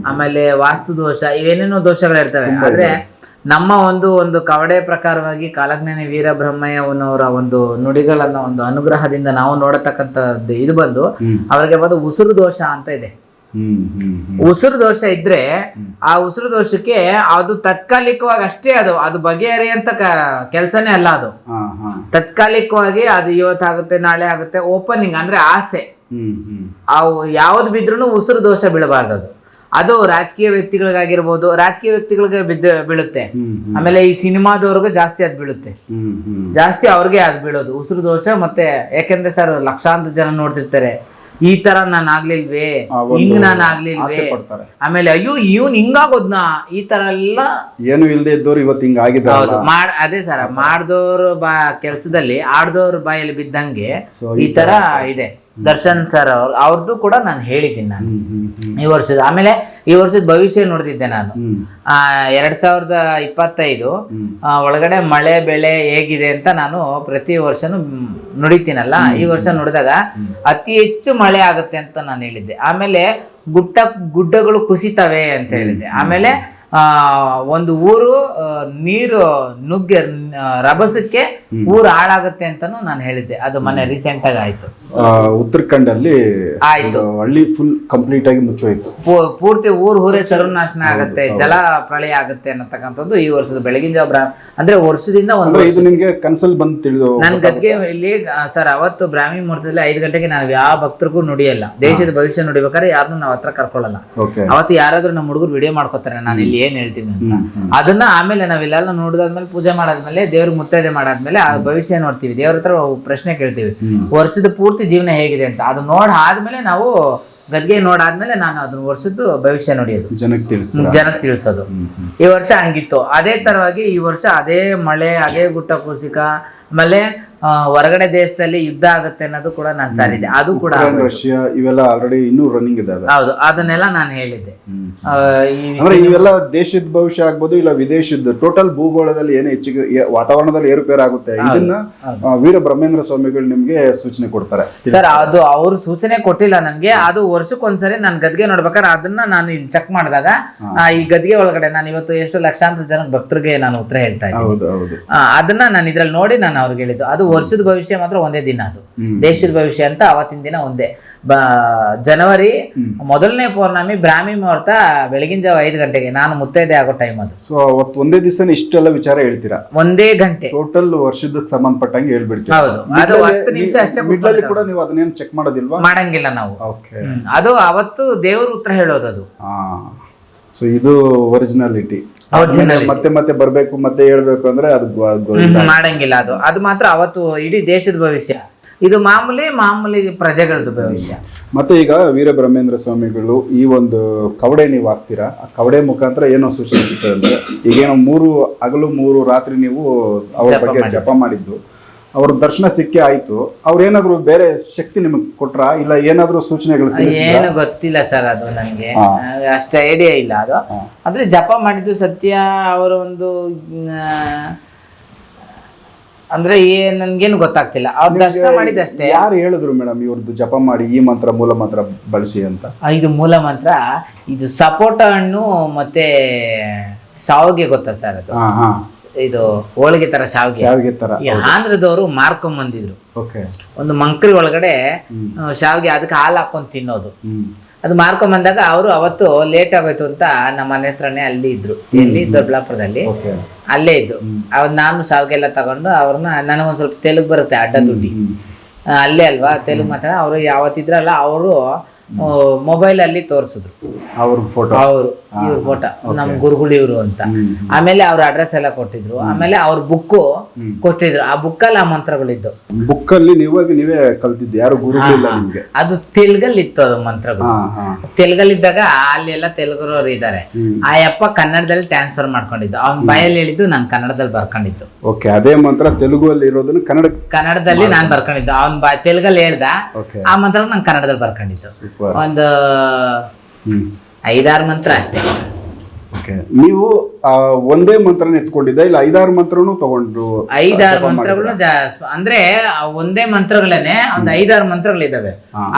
ಆಮೇಲೆ ವಾಸ್ತು ದೋಷ ಇವೇನೇನೋ ದೋಷಗಳಿರ್ತವೆ. ಆದ್ರೆ ನಮ್ಮ ಒಂದು ಒಂದು ಕವಡೆ ಪ್ರಕಾರವಾಗಿ ಕಾಲಜ್ಞಾನಿ ವೀರಬ್ರಹ್ಮಯ್ಯನವರ ಒಂದು ನುಡಿಗಳನ್ನ ಒಂದು ಅನುಗ್ರಹದಿಂದ ನಾವು ನೋಡತಕ್ಕಂಥದ್ದು ಇದು ಬಂದು ಅವರಿಗೆ ಬಂದು ಉಸಿರು ದೋಷ ಅಂತ ಇದೆ. ಉಸಿರು ದೋಷ ಇದ್ರೆ ಆ ಉಸಿರು ದೋಷಕ್ಕೆ ಅದು ತತ್ಕಾಲಿಕವಾಗಿ ಅಷ್ಟೇ ಅದು ಅದು ಬಗೆಹರಿಯಂತ ಕೆಲಸನೇ ಅಲ್ಲ ಅದು. ತತ್ಕಾಲಿಕವಾಗಿ ಅದು ಇವತ್ತಾಗುತ್ತೆ ನಾಳೆ ಆಗುತ್ತೆ ಓಪನಿಂಗ್ ಅಂದ್ರೆ ಆಸೆ. ಅವು ಯಾವ್ದು ಬಿದ್ರು ಉಸಿರು ದೋಷ ಬೀಳಬಾರ್ದು ಅದು. ಅದು ರಾಜಕೀಯ ವ್ಯಕ್ತಿಗಳಿಗಾಗಿರ್ಬೋದು ರಾಜಕೀಯ ವ್ಯಕ್ತಿಗಳಿಗೆ ಬಿದ್ದ ಬೀಳುತ್ತೆ. ಆಮೇಲೆ ಈ ಸಿನಿಮಾದವ್ರಿಗೂ ಜಾಸ್ತಿ ಅದು ಬೀಳುತ್ತೆ. ಜಾಸ್ತಿ ಅವ್ರಿಗೆ ಅದು ಬೀಳೋದು. ಉಸಿರು ದೋಷ ಮತ್ತೆ ಯಾಕೆಂದ್ರೆ ಸರ್ ಲಕ್ಷಾಂತರ ಜನ ನೋಡ್ತಿರ್ತಾರೆ. ಈ ತರ ನಾನು ಆಗ್ಲಿಲ್ವೇ ಹಿಂಗ್ ನಾನು ಆಗ್ಲಿಲ್ವೇ ಆಮೇಲೆ ಅಯ್ಯೋ ಇವ್ನ್ ಹಿಂಗಾಗೋದ್ನ? ಈ ತರ ಎಲ್ಲ ಏನು ಇಲ್ದೇ ಇದ್ದವ್ರು ಇವತ್ತು ಹಿಂಗ ಆಗಿದ್ದಾರೆ ಮಾಡ್ ಅದೇ ಸರ್ ಮಾಡ್ದವ್ರ ಬಾ ಕೆಲ್ಸದಲ್ಲಿ ಆಡ್ದವ್ರ ಬಾಯಲ್ಲಿ ಬಿದ್ದಂಗೆ ಈ ತರ ಇದೆ. ದರ್ಶನ್ ಸರ್ ಅವ್ರ ಅವ್ರದ್ದು ಕೂಡ ನಾನು ಹೇಳಿದ್ದೀನಿ ನಾನು. ಈ ವರ್ಷದ ಆಮೇಲೆ ಈ ವರ್ಷದ ಭವಿಷ್ಯ ನೋಡ್ತಿದ್ದೆ ನಾನು. ಆ ಎರಡ್ ಸಾವಿರದ ಇಪ್ಪತ್ತೈದು ಒಳಗಡೆ ಮಳೆ ಬೆಳೆ ಹೇಗಿದೆ ಅಂತ ನಾನು ಪ್ರತಿ ವರ್ಷನೂ ನುಡಿತೀನಲ್ಲ ಈ ವರ್ಷ ನೋಡಿದಾಗ ಅತಿ ಹೆಚ್ಚು ಮಳೆ ಆಗುತ್ತೆ ಅಂತ ನಾನು ಹೇಳಿದ್ದೆ. ಆಮೇಲೆ ಗುಡ್ಡ ಗುಡ್ಡಗಳು ಕುಸಿತವೆ ಅಂತ ಹೇಳಿದ್ದೆ. ಆಮೇಲೆ ಒಂದು ಊರು ನೀರು ನುಗ್ಗೆ ರಭಸಕ್ಕೆ ಊರು ಹಾಳಾಗುತ್ತೆ ಅಂತಾನು ನಾನು ಹೇಳಿದ್ದೆ. ಅದು ಮನೆ ರೀಸೆಂಟ್ ಆಗಿ ಆಯ್ತು. ಉತ್ತರಾಖಂಡಲ್ಲಿ ಆಯ್ತು. ಹಳ್ಳಿ ಫುಲ್ ಕಂಪ್ಲೀಟ್ ಆಗಿ ಮುಚ್ಚೋಯ್ತು. ಪೂರ್ತಿ ಊರು ಊರೇ ಸರ್ವನಾಶನ ಆಗುತ್ತೆ ಜಲ ಪ್ರಳಯ ಆಗುತ್ತೆ ಅನ್ನತಕ್ಕಂಥದ್ದು ಈ ವರ್ಷದ ಬೆಳಗಿನ ಜಾವ ಅಂದ್ರೆ ವರ್ಷದಿಂದ ಒಂದು ಇದು ನಿಮಗೆ ಕನ್ಸಲ್ ಬಂದ್ ತಿಳಿದು ನನ್ ಗದ್ಗೆ ಇಲ್ಲಿ ಸರ್ ಅವತ್ತು ಬ್ರಾಹ್ಮಿ ಮುಹೂರ್ತದಲ್ಲಿ ಐದು ಗಂಟೆಗೆ ನಾನು ಯಾವ ಭಕ್ತರಿಗೂ ನುಡಿಯಲ್ಲ. ದೇಶದ ಭವಿಷ್ಯ ನುಡಿಬೇಕಾದ್ರೆ ಯಾರನ್ನೂ ನಾವು ಹತ್ರ ಕರ್ಕೊಳ್ಳಲ್ಲ. ಅವತ್ತು ಯಾರಾದ್ರೂ ನಮ್ಮ ಹುಡುಗರು ವಿಡಿಯೋ ಮಾಡ್ಕೋತಾರೆ ನಾನು ಇಲ್ಲಿ ಏನ್ ಹೇಳ್ತೀನಿ ಅಂತ. ಅದನ್ನ ಆಮೇಲೆ ನಾವಿಲ್ಲೆಲ್ಲ ನೋಡಿದಾದ್ಮೇಲೆ ಪೂಜೆ ಮಾಡಾದ್ಮೇಲೆ ದೇವ್ರಿಗೆ ಮುತ್ತೈದೆ ಮಾಡಾದ್ಮೇಲೆ ಆ ಭವಿಷ್ಯ ನೋಡ್ತೀವಿ. ದೇವ್ರ ಹತ್ರ ಪ್ರಶ್ನೆ ಕೇಳ್ತೀವಿ. ವರ್ಷದ ಪೂರ್ತಿ ಜೀವನ ಹೇಗಿದೆ ಅಂತ. ಅದು ನೋಡ್ ಆದ್ಮೇಲೆ ನಾವು ಗದ್ಗೆ ನೋಡಾದ್ಮೇಲೆ ನಾನು ಅದನ್ನ ವರ್ಷದ್ದು ಭವಿಷ್ಯ ನೋಡಿಯೋದು. ಜನಕ್ಕೆ ತಿಳಿಸ್ ಜನಕ್ಕೆ ತಿಳಿಸೋದು. ಈ ವರ್ಷ ಹಂಗಿತ್ತು. ಅದೇ ತರವಾಗಿ ಈ ವರ್ಷ ಅದೇ ಮಳೆ ಅದೇ ಗುಟ್ಟ ಕುಸಿಕ ಆಮೇಲೆ ಹೊರಗಡೆ ದೇಶದಲ್ಲಿ ಯುದ್ಧ ಆಗುತ್ತೆ ಅನ್ನೋದು ಕೂಡ ನಾನು ಸಾರಿದ್ದೆ. ಅದು ಕೂಡ ರಷ್ಯಾ ಇವೆಲ್ಲ ಆಲ್ರೆಡಿ ಇನ್ನೂ ರನ್ನಿಂಗ್ ಇದ್ದಾವೆ ಹೌದು ಅದನ್ನೆಲ್ಲ ನಾನು ಹೇಳಿದ್ದೆ. ಅಂದ್ರೆ ಇವೆಲ್ಲ ದೇಶದ ಭವಿಷ್ಯ ಆಗ್ಬೋದು ಇಲ್ಲ ವಿದೇಶದ ಟೋಟಲ್ ಭೂಗೋಳದಲ್ಲಿ ಏನೇ ಹೆಚ್ಚಿಗೆ ವಾತಾವರಣದಲ್ಲಿ ಏರುಪೇರು ಆಗುತ್ತೆ ಇದನ್ನ ವೀರ ಬ್ರಹ್ಮೇಂದ್ರ ಸ್ವಾಮಿಗಳು ನಿಮ್ಗೆ ಸೂಚನೆ ಕೊಡ್ತಾರೆ. ಸರ್ ಅದು ಅವ್ರು ಸೂಚನೆ ಕೊಟ್ಟಿಲ್ಲ ನನ್ಗೆ ಅದು ವರ್ಷಕ್ಕೊಂದ್ಸರಿ ನಾನು ಗದ್ಗೆ ನೋಡ್ಬೇಕಾದ್ರೆ ಅದನ್ನ ನಾನು ಇಲ್ಲಿ ಚೆಕ್ ಮಾಡಿದಾಗ ಈ ಗದ್ಗೆ ಒಳಗಡೆ ನಾನು ಇವತ್ತು ಎಷ್ಟು ಲಕ್ಷಾಂತರ ಜನ ಭಕ್ತರಿಗೆ ನಾನು ಉತ್ತರ ಹೇಳ್ತಾ ಇದ್ದೀನಿ. ಅದನ್ನ ನಾನು ಇದ್ರಲ್ಲಿ ನೋಡಿ ನಾನು ಅವ್ರಿಗೆ ಹೇಳಿದ್ದು. ಅದು ವರ್ಷದ ಭವಿಷ್ಯ ಮಾತ್ರ ಒಂದೇ ದಿನ ಅದು. ದೇಶದ ಭವಿಷ್ಯ ಅಂತ ಅವತ್ತಿನ ದಿನ ಒಂದೇ. ಬ ಜನವರಿ ಮೊದಲನೇ ಪೌರ್ಣಮಿ ಬ್ರಾಹ್ಮಿ ಮುಹೂರ್ತ ಬೆಳಗಿನ ಜಾವ ಐದು ಗಂಟೆಗೆ. ನಾನು ಮುತ್ತೈದೆ ಆಗೋ ಟೈಮ್ ಅದು. ಸೊ ಅವತ್ತು ಒಂದೇ ದಿವಸ ಇಷ್ಟೆಲ್ಲ ವಿಚಾರ ಹೇಳ್ತೀರಾ? ಒಂದೇ ಗಂಟೆ. ಟೋಟಲ್ ವರ್ಷದ ಸಂಬಂಧಪಟ್ಟಂಗೆ ಹೇಳ್ಬಿಡ್ತೀವಿ ಹೌದು. ಅದು ಹತ್ತು ನಿಮಿಷ ಅಷ್ಟೇ ಮಿಡ್ಲಲ್ಲಿ ಕೂಡ ನೀವು ಅದನ್ನೇನು ಚೆಕ್ ಮಾಡೋದಿಲ್ವಾ? ಮಾಡಂಗಿಲ್ಲ ನಾವು. Okay hmm. ಅದು ಅವತ್ತು ದೇವರ ಉತ್ತರ ಹೇಳೋದು ಅದು ಸೊ ಇದು ಒರಿಜಿನಾಲಿಟಿ. ಮತ್ತೆ ಮತ್ತೆ ಬರ್ಬೇಕು ಮತ್ತೆ ಹೇಳ್ಬೇಕು ಅಂದ್ರೆ ಅದು ಮಾಡಂಗಿಲ್ಲ ಅದು. ಅದು ಮಾತ್ರ ಅವತ್ತು ಇಡೀ ದೇಶದ ಭವಿಷ್ಯ. ಇದು ಮಾಮೂಲಿ ಮಾಮೂಲಿ ಪ್ರಜೆಗಳದ್ದು ಭವಿಷ್ಯ. ಮತ್ತೆ ಈಗ ವೀರಬ್ರಹ್ಮೇಂದ್ರ ಸ್ವಾಮಿಗಳು ಈ ಒಂದು ಕವಡೆ ನೀವು ಹಾಕ್ತೀರಾ? ಆ ಕವಡೆ ಮುಖಾಂತರ ಏನೋ ಸೂಚನೆ ಸಿಗ್ತದೆ ಅಂದ್ರೆ ಈಗೇನೋ ಮೂರು ಹಗಲು ಮೂರು ರಾತ್ರಿ ನೀವು ಅವ್ರ ಬಗ್ಗೆ. ಜಪ ಮಾಡಿದ್ದು. ಅವ್ರ ದರ್ಶನ ಸಿಕ್ಕೇ ಆಯ್ತು. ಅವ್ರ ಏನಾದ್ರು ಬೇರೆ ಶಕ್ತಿ ನಿಮಗೆ ಕೊಟ್ರ? ಇಲ್ಲ ಏನಾದ್ರು ಸೂಚನೆಗಳು ತಿಳಿಸಿದ್ರಾ? ಏನು ಗೊತ್ತಿಲ್ಲ ಸರ್ ಅದು ನನಗೆ ಅಷ್ಟೇ ಐಡಿಯಾ ಇಲ್ಲ ಅದು. ಅಂದ್ರೆ ಜಪ ಮಾಡಿದ್ದು ಸತ್ಯ ಅವರ ಒಂದು ಆ, ಅಂದ್ರೆ ಏ ನನ್ಗೇನು ಗೊತ್ತಾಗ್ತಿಲ್ಲ. ಅವ್ರ ದರ್ಶನ ಮಾಡಿದಷ್ಟೇ. ಯಾರು ಹೇಳಿದ್ರು ಮೇಡಮ್ ಇವ್ರದ್ದು ಜಪ ಮಾಡಿ ಈ ಮಂತ್ರ ಮೂಲ ಮಂತ್ರ ಬಳಸಿ ಅಂತ? ಆ, ಇದು ಮೂಲ ಮಂತ್ರ. ಇದು ಸಪೋಟ ಹಣ್ಣು ಮತ್ತೆ ಸಾವಿಗೆ ಗೊತ್ತಾ ಸರ್ ಅದು? ಹಾ ಹಾ. ಇದು ಹೋಳಿಗೆ ತರ ಶಾವಿಗೆ. ಶಾವಿಗೆ ತರ. ಈ ಆಂಧ್ರದವರು ಮಾರ್ಕೊಂಡ್ ಬಂದಿದ್ರು. ಓಕೆ. ಒಂದು ಮಂಕ್ರಿ ಒಳಗಡೆ ಶಾವಿಗೆ ಅದಕ್ಕೆ ಹಾಲು ಹಾಕೊಂಡು ತಿನ್ನೋದು. ಅದು ಮಾರ್ಕೊಂಡ್ ಬಂದಾಗ ಅವರು ಅವತ್ತು ಲೇಟ್ ಆಗೋಯ್ತು ಅಂತ ನಮ್ಮ ಮನೆ ಹತ್ರನೇ ಅಲ್ಲಿ ಇದ್ರು. ಎಲ್ಲಿ ದೊಡ್ಡಬಳ್ಳಾಪುರದಲ್ಲಿ. ಅಲ್ಲೇ ಇದ್ರು. ಅವ್ರು ನಾನು ಶಾವಿಗೆ ಎಲ್ಲ ತಗೊಂಡು ಅವ್ರನ್ನ ನನಗೊಂದ್ ಸ್ವಲ್ಪ ತೆಲುಗು ಬರುತ್ತೆ ಅಡ್ಡ ದುಡ್ಡಿ. ಅಲ್ಲೇ ಅಲ್ವಾ? ತೆಲುಗು ಮಾತಾಡ. ಅವರು ಯಾವತ್ತಿದ್ರಲ್ಲ ಅವರು ಮೊಬೈಲ್ ಅಲ್ಲಿ ತೋರಿಸಿದ್ರು. ಅವ್ರ ಫೋಟೋ ಅವರು ಇವ್ರ ಫೋಟೋ ನಮ್ ಗುರುಗಳು ಇವರು ಅಂತ ಆಮೇಲೆ ಅವ್ರ ಅಡ್ರೆಸ್ ಎಲ್ಲ ಕೊಟ್ಟಿದ್ರು. ಆಮೇಲೆ ಅವ್ರ ಬುಕ್ ಕೊಟ್ಟಿದ್ರು. ಆ ಬುಕ್ಕಲ್ಲಿ ಆ ಮಂತ್ರಗಳಿದ್ದು ಬುಕ್ಕಲ್ಲಿ ನೀವಾಗಿ ನೀವೇ ಕಲ್ತಿದ್ದು. ಯಾರು ಗುರು ಅದು ತೆಲುಗಲ್ಲಿ ಇತ್ತು ಅದು ಮಂತ್ರಗಳು. ತೆಲುಗಲ್ಲಿ ಇದ್ದಾಗ ಅಲ್ಲಿ ಎಲ್ಲ ತೆಲುಗುರವ್ರು ಇದ್ದಾರೆ. ಆ ಯಪ್ಪ ಕನ್ನಡದಲ್ಲಿ ಟ್ರಾನ್ಸ್ಫರ್ ಮಾಡ್ಕೊಂಡಿದ್ದು. ಅವ್ನ ಬಾಯಲ್ಲಿ ಹೇಳಿದ್ದು ನಾನು ಕನ್ನಡದಲ್ಲಿ ಬರ್ಕೊಂಡಿದ್ದು. ಓಕೆ ಅದೇ ಮಂತ್ರ ತೆಲುಗು ಅಲ್ಲಿ ಇರೋದನ್ನ ಕನ್ನಡ ಕನ್ನಡದಲ್ಲಿ ನಾನು ಬರ್ಕೊಂಡಿದ್ದು. ಅವ್ನ ಬಾ ತೆಲುಗಲ್ಲಿ ಹೇಳ್ದ ಆ ಮಂತ್ರ ನಾನು ಕನ್ನಡದಲ್ಲಿ ಬರ್ಕೊಂಡಿದ್ದು. ಒಂದು ಐದಾರು ಮಂತ್ರ ಅಷ್ಟೇ. ನೀವು ಒಂದೇ ಮಂತ್ರನ ಎತ್ಕೊಂಡಿದ್ದ? ಇಲ್ಲ ಐದಾರು ಮಂತ್ರನು ತಗೊಂಡ್ರು ಐದಾರು ಮಂತ್ರಗಳು ಅಂದ್ರೆ ಒಂದೇ ಮಂತ್ರಗಳೇನೆ ಒಂದ್ ಐದಾರು ಮಂತ್ರಗಳಿದಾವೆ.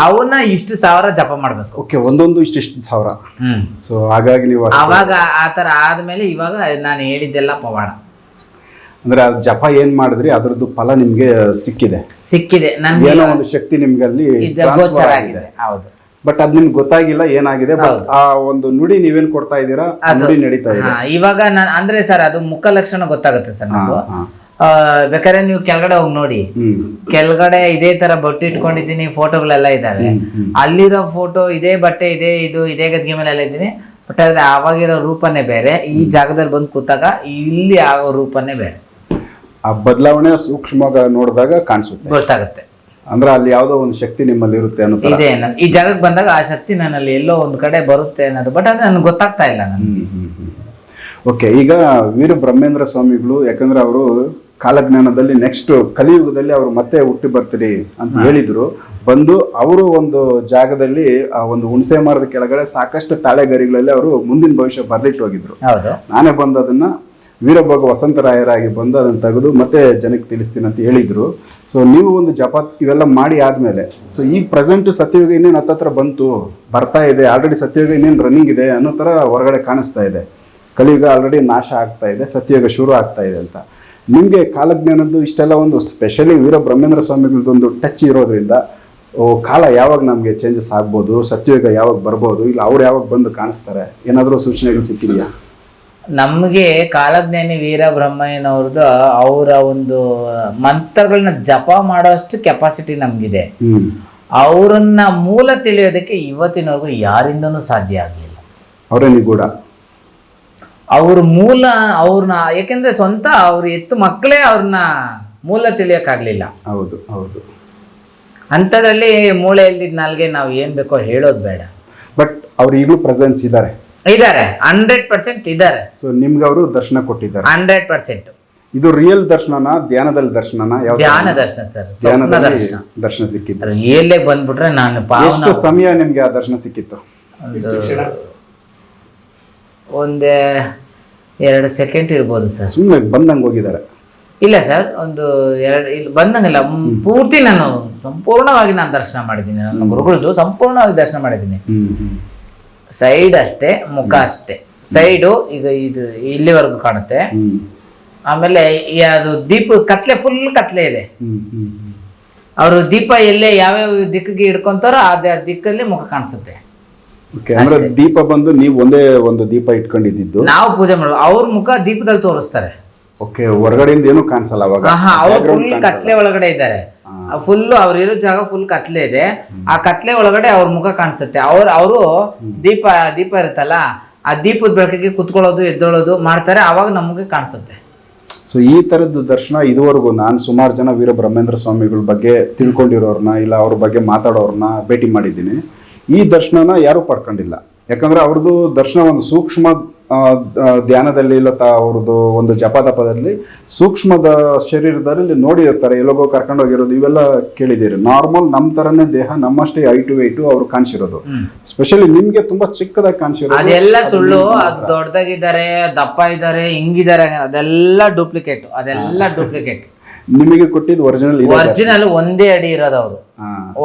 ಅವನ್ನ ಇಷ್ಟು ಸಾವಿರ ಜಪ ಮಾಡ್ಬೇಕು. ಓಕೆ ಒಂದೊಂದು ಇಷ್ಟಿಷ್ಟು ಸಾವಿರ. ಸೊ ಹಾಗಾಗಿ ನೀವು ಅವಾಗ ಆತರ ಆದ್ಮೇಲೆ ಇವಾಗ ನಾನು ಹೇಳಿದ್ದೆಲ್ಲ ಪವಾಡ. ಅಂದ್ರೆ ಅದು ಜಪ ಏನ್ ಮಾಡಿದ್ರಿ? ಅದರದ್ದು ಫಲ ನಿಮ್ಗೆ ಸಿಕ್ಕಿದೆ. ಸಿಕ್ಕಿದೆ. ನನ್ಗೆ ಏನೋ ಒಂದು ಶಕ್ತಿ ನಿಮ್ಗೆ ಅಲ್ಲಿ ಹೌದು. ಬಟ್ ಅದ್ ನಿಮ್ಗೆ ಗೊತ್ತಾಗಿಲ್ಲ ಏನಾಗಿದೆ ಆ ಒಂದು ನುಡಿ ನೀವೇನ್ ಕೊಡ್ತಾ ಇದ್ದೀರಾ ಆ ನುಡಿ ನಡೀತಾ ಇದೆ. ಹಾ, ಇವಾಗ ನಾನು ಅಂದ್ರೆ ಸರ್ ಅದು ಮುಖ ಲಕ್ಷಣ ಗೊತ್ತಾಗುತ್ತೆ ಸರ್ ಹಾ. ಆ, ಬೇಕಾದ್ರೆ ನೀವು ಕೆಳಗಡೆ ಹೋಗಿ ನೋಡಿ. ಹ್ಮ್. ಕೆಳಗಡೆ ಇದೇ ತರ ಬಟ್ಟೆ ಇಟ್ಕೊಂಡಿದ್ದೀನಿ ಫೋಟೋಗಳೆಲ್ಲ ಇದಾವೆ. ಅಲ್ಲಿರೋ ಫೋಟೋ ಇದೇ ಬಟ್ಟೆ ಇದೆ ಇದು ಇದೇ ಗದ್ಗೆ ಮೇಲೆ ಎಲ್ಲ ಇದ್ದೀನಿ. ಬಟ್ ಅದ್ರ ಆವಾಗಿರೋ ರೂಪನೇ ಬೇರೆ. ಈ ಜಾಗದಲ್ಲಿ ಬಂದು ಕೂತಾಗ ಇಲ್ಲಿ ಆಗೋ ರೂಪನೇ ಬೇರೆ. ಆ ಬದಲಾವಣೆ ಸೂಕ್ಷ್ಮವಾಗಿ ನೋಡಿದಾಗ ಕಾಣಿಸುತ್ತೆ. ಗೊತ್ತಾಗುತ್ತೆ. ಅಂದ್ರೆ ಅಲ್ಲಿ ಯಾವುದೋ ಒಂದು ಶಕ್ತಿ ನಿಮ್ಮಲ್ಲಿ ಇರುತ್ತೆ ಅನ್ನೋ ತರ. ಇದೆ ನನ್- ಈ ಜಾಗಕ್ಕೆ ಬಂದಾಗ ಆ ಶಕ್ತಿ ನನ್ನಲ್ಲಿ ಎಲ್ಲೋ ಒಂದು ಕಡೆ ಬರುತ್ತೆ ಅನ್ನೋದು ಬಟ್ ಅದು ನನ್ಗೆ ಗೊತ್ತಾಗ್ತಾ ಇಲ್ಲ ನನಗೆ. ಓಕೆ ಈಗ ವೀರ ಬ್ರಹ್ಮೇಂದ್ರ ಸ್ವಾಮಿಗಳು ಯಾಕಂದ್ರೆ ಅವರು ಕಾಲಜ್ಞಾನದಲ್ಲಿ ನೆಕ್ಸ್ಟ್ ಕಲಿಯುಗದಲ್ಲಿ ಅವರು ಮತ್ತೆ ಹುಟ್ಟಿ ಬರ್ತೀರಿ ಅಂತ ಹೇಳಿದ್ರು. ಬಂದು ಅವರು ಒಂದು ಜಾಗದಲ್ಲಿ ಆ ಒಂದು ಹುಣಸೆ ಮರದ ಕೆಳಗಡೆ ಸಾಕಷ್ಟು ತಾಳೆಗರಿಗಳಲ್ಲಿ ಅವರು ಮುಂದಿನ ಭವಿಷ್ಯ ಬರ್ದಿಟ್ಟು ಹೋಗಿದ್ರು. ಹೌದು. ನಾನೇ ಬಂದು ಅದನ್ನ ವೀರಭೋಗ ವಸಂತರಾಯರಾಗಿ ಬಂದು ಅದನ್ನು ತೆಗೆದು ಮತ್ತೆ ಜನಕ್ಕೆ ತಿಳಿಸ್ತೀನಿ ಅಂತ ಹೇಳಿದರು. ಸೊ ನೀವು ಒಂದು ಜಪ ಇವೆಲ್ಲ ಮಾಡಿ ಆದಮೇಲೆ ಸೊ ಈಗ ಪ್ರೆಸೆಂಟ್ ಸತ್ಯಯೋಗ ಇನ್ನೇನು ಹತ್ತತ್ರ ಬಂತು, ಬರ್ತಾ ಇದೆ ಆಲ್ರೆಡಿ ಸತ್ಯಯೋಗ ಇನ್ನೇನು ರನ್ನಿಂಗ್ ಇದೆ ಅನ್ನೋ ಥರ ಹೊರಗಡೆ ಕಾಣಿಸ್ತಾ ಇದೆ. ಕಲಿಯುಗ ಆಲ್ರೆಡಿ ನಾಶ ಆಗ್ತಾ ಇದೆ, ಸತ್ಯಯೋಗ ಶುರು ಆಗ್ತಾ ಇದೆ ಅಂತ. ನಿಮಗೆ ಕಾಲಜ್ಞಾನದ್ದು ಇಷ್ಟೆಲ್ಲ ಒಂದು ಸ್ಪೆಷಲಿ ವೀರ ಬ್ರಹ್ಮೇಂದ್ರ ಸ್ವಾಮಿಗಳದೊಂದು ಟಚ್ ಇರೋದ್ರಿಂದ, ಓ, ಕಾಲ ಯಾವಾಗ ನಮಗೆ ಚೇಂಜಸ್ ಆಗ್ಬೋದು, ಸತ್ಯಯುಗ ಯಾವಾಗ ಬರ್ಬೋದು, ಇಲ್ಲ ಅವ್ರು ಯಾವಾಗ ಬಂದು ಕಾಣಿಸ್ತಾರೆ? ಏನಾದರೂ ಸೂಚನೆಗಳು ಸಿಕ್ಕಿದೆಯಾ? ನಮಗೆ ಕಾಲಜ್ಞಾನಿ ವೀರ ಬ್ರಹ್ಮಯ್ಯನವ್ರದ್ದು ಅವರ ಒಂದು ಮಂತ್ರಗಳನ್ನ ಜಪ ಮಾಡೋಷ್ಟು ಕೆಪಾಸಿಟಿ ನಮಗಿದೆ. ಅವರನ್ನ ಮೂಲ ತಿಳಿಯೋದಕ್ಕೆ ಇವತ್ತಿನವರೆಗೂ ಯಾರಿಂದನೂ ಸಾಧ್ಯ ಆಗಲಿಲ್ಲ. ಅವರ ನಿಗೂಢ ಅವ್ರ ಮೂಲ ಅವ್ರನ್ನ ಯಾಕೆಂದ್ರೆ ಸ್ವಂತ ಅವ್ರ ಎತ್ತು ಮಕ್ಕಳೇ ಅವ್ರನ್ನ ಮೂಲ ತಿಳಿಯೋಕ್ಕಾಗಲಿಲ್ಲ. ಹೌದು ಹೌದು. ಅಂಥದ್ರಲ್ಲಿ ಮೂಳೆ ಇಲ್ದಿದ್ದ ನಾಲ್ಗೆ ನಾವು ಏನ್ ಬೇಕೋ ಹೇಳೋದು ಬೇಡ. ಬಟ್ ಅವ್ರು ಈಗಲೂ ಪ್ರೆಸೆನ್ಸ್ ಇದ್ದಾರೆ ಇದಾರೆ ಹಂಡ್ರೆಡ್ ಪರ್ಸೆಂಟ್ ಇದಾರೆ. ಸೊ ನಿಮ್ಗೆ ಅವರು ದರ್ಶನ ಕೊಟ್ಟಿದ್ದಾರೆ. ಹಂಡ್ರೆಡ್ ಪರ್ಸೆಂಟ್ ಇದು ರಿಯಲ್ ದರ್ಶನನ ಧ್ಯಾನದಲ್ಲಿ ದರ್ಶನನ ಯಾವ ಧ್ಯಾನ ದರ್ಶನ ಸರ್ ಸ್ವಪ್ನ ಧ್ಯಾನದಲ್ಲಿ ದರ್ಶನ. ದರ್ಶನ ಸಿಕ್ಕಿತ್ತು ಎಲ್ಲೇ ಬಂದ್ಬಿಟ್ರೆ ನಾನು ಪಾವನ ಎಷ್ಟು ಸಮಯ ನಿಮ್ಗೆ ಆ ದರ್ಶನ ಸಿಕ್ಕಿತ್ತು? ಒಂದೇ ಎರಡು ಸೆಕೆಂಡ್ ಇರ್ಬೋದು ಸರ್. ಸುಮ್ಮನೆ ಬಂದಂಗೆ ಹೋಗಿದ್ದಾರೆ. ಇಲ್ಲ ಸರ್ ಒಂದು ಎರಡು ಇಲ್ಲಿ ಬಂದಂಗಿಲ್ಲ ಮ್, ಪೂರ್ತಿ ನಾನು ಸಂಪೂರ್ಣವಾಗಿ ನಾನು ದರ್ಶನ ಮಾಡಿದ್ದೀನಿ. ನನ್ನ ಗುರುಗಳದ್ದು ಸಂಪೂರ್ಣವಾಗಿ ದರ್ಶನ ಮಾಡಿದ್ದೀನಿ. ಹ್ಮ್ ಹ್ಮ್. ಸೈಡ್ ಅಷ್ಟೇ ಮುಖ ಅಷ್ಟೇ. ಸೈಡು ಈಗ ಇದು ಇಲ್ಲಿವರೆಗೂ ಕಾಣುತ್ತೆ. ಆಮೇಲೆ ಈ ಅದು ದೀಪ ಕತ್ಲೆ ಫುಲ್ ಕತ್ಲೆ ಇದೆ. ಅವರು ದೀಪ ಎಲ್ಲೇ ಯಾವ್ಯಾವ ದಿಕ್ಕಿಗೆ ಹಿಡ್ಕೊಂತಾರೋ ಅದೇ ದಿಕ್ಕಲ್ಲಿ ಮುಖ ಕಾಣಿಸುತ್ತೆ. ಅಂದ್ರೆ ದೀಪ ಬಂದು ನೀವು ಒಂದೇ ಒಂದು ದೀಪ ಇಟ್ಕೊಂಡಿದ್ದು ನಾವು ಪೂಜೆ ಮಾಡುವ ಅವ್ರ ಮುಖ ದೀಪದಲ್ಲಿ ತೋರಿಸ್ತಾರೆ. ಓಕೆ ಹೊರಗಡೆಯಿಂದ ಏನು ಕಾಣಿಸಲ್ಲ ಅವಾಗ. ಅವ್ರು ಫುಲ್. ಕತ್ಲೆ ಒಳಗಡೆ ಇದ್ದಾರೆ. ಫುಲ್ ಅವ್ರು ಇರೋ ಜಾಗ ಫುಲ್ ಕತ್ಲೆ ಇದೆ. ಆ ಕತ್ಲೆ ಒಳಗಡೆ ಅವ್ರ ಮುಖ ಕಾಣಿಸುತ್ತೆ. ಅವ್ರ, ಅವರು ದೀಪ ದೀಪ ಇರುತ್ತಲ್ಲ, ಆ ದೀಪದ ಬೆಳಕಿಗೆ ಕುತ್ಕೊಳ್ಳೋದು, ಎದ್ದೊಳೋದು ಮಾಡ್ತಾರೆ, ಅವಾಗ ನಮಗೆ ಕಾಣಿಸುತ್ತೆ. ಸೊ ಈ ಥರದ್ದು ದರ್ಶನ ಇದುವರೆಗೂ ನಾನು ಸುಮಾರು ಜನ ವೀರ ಬ್ರಹ್ಮೇಂದ್ರ ಸ್ವಾಮಿಗಳ ಬಗ್ಗೆ ತಿಳ್ಕೊಂಡಿರೋರ್ನ, ಇಲ್ಲ ಅವ್ರ ಬಗ್ಗೆ ಮಾತಾಡೋರ್ನ ಭೇಟಿ ಮಾಡಿದ್ದೀನಿ. ಈ ದರ್ಶನನ ಯಾರೂ ಪಡ್ಕೊಂಡಿಲ್ಲ. ಯಾಕಂದ್ರೆ ಅವ್ರದ್ದು ದರ್ಶನ ಒಂದು ಸೂಕ್ಷ್ಮ ಧ್ಯಾನದಲ್ಲಿ ಇಲ್ಲ ತ ಅವ್ರದ್ದು ಒಂದು ಜಪದಪದಲ್ಲಿ ಸೂಕ್ಷ್ಮದ ಶರೀರದಲ್ಲಿ ನೋಡಿರ್ತಾರೆ ಎಲ್ಲೋಗೋ ಕರ್ಕೊಂಡು ಹೋಗಿರೋದು ಇವೆಲ್ಲ ಕೇಳಿದ್ದೀರಿ. ನಾರ್ಮಲ್ ನಮ್ಮ ಥರನೇ ದೇಹ ನಮ್ಮಷ್ಟೇ ಐ ಟು ಏಟು ಅವ್ರು ಕಾಣಿಸಿರೋದು. ಸ್ಪೆಷಲಿ ನಿಮ್ಗೆ ತುಂಬಾ ಚಿಕ್ಕದಾಗಿ ಕಾಣಿಸಿರೋದು ಅದೆಲ್ಲ ಸುಳ್ಳು ಅದು ದೊಡ್ಡದಾಗಿದ್ದಾರೆ ದಪ್ಪ ಇದ್ದಾರೆ ಹಿಂಗಿದ್ದಾರೆ ಅದೆಲ್ಲ ಡೂಪ್ಲಿಕೇಟ್ ಅದೆಲ್ಲ ಡೂಪ್ಲಿಕೇಟ್ ನಿಮಗೆ ಕೊಟ್ಟಿದ್ದು ಒರಿಜಿನಲ್ ಒರಿಜಿನಲ್ ಒಂದೇ ಅಡಿ ಇರೋದು ಒರಿಜಿನಲ್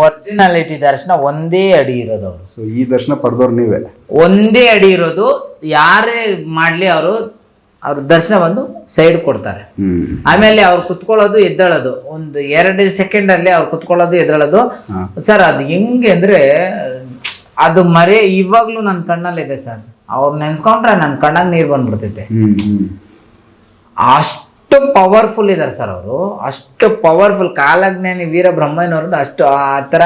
ಒರಿಜಿನಾಲಿಟಿ ದರ್ಶನ ಒಂದೇ ಅಡಿ ಇರೋದು ಅವರು. ಸೊ ಈ ದರ್ಶನ ಪಡೆದವ್ರು ನೀವೇ. ಒಂದೇ ಅಡಿ ಇರೋದು ಯಾರೇ ಮಾಡ್ಲಿ ಅವರು ಅವ್ರ ದರ್ಶನ ಬಂದು ಸೈಡ್ ಕೊಡ್ತಾರೆ. ಆಮೇಲೆ ಅವ್ರು ಕುತ್ಕೊಳ್ಳೋದು ಎದ್ದಳೋದು. ಒಂದು ಎರಡು ಸೆಕೆಂಡ್ ಅಲ್ಲಿ ಅವ್ರು ಕುತ್ಕೊಳ್ಳೋದು ಎದ್ದಳೋದು. ಸರ್ ಅದು ಹೆಂಗೆ ಅಂದ್ರೆ ಅದು ಮರೆ ಇವಾಗ್ಲೂ ನನ್ನ ಕಣ್ಣಲ್ಲಿದೆ ಸರ್ ಅವ್ರು ನೆನ್ಸ್ಕೊಂಡ್ರೆ ನನ್ನ ಕಣ್ಣಾಗ ನೀರು ಬಂದ್ಬಿಡ್ತೈತೆ. ಅಷ್ಟು ಅಷ್ಟು ಪವರ್ಫುಲ್ ಇದ್ದಾರೆ ಸರ್ ಅವರು. ಅಷ್ಟು ಪವರ್ಫುಲ್ ಕಾಲಜ್ಞಾನಿ ವೀರ ಬ್ರಹ್ಮಯ್ಯನವ್ರದ್ದು ಅಷ್ಟು ಆ ಥರ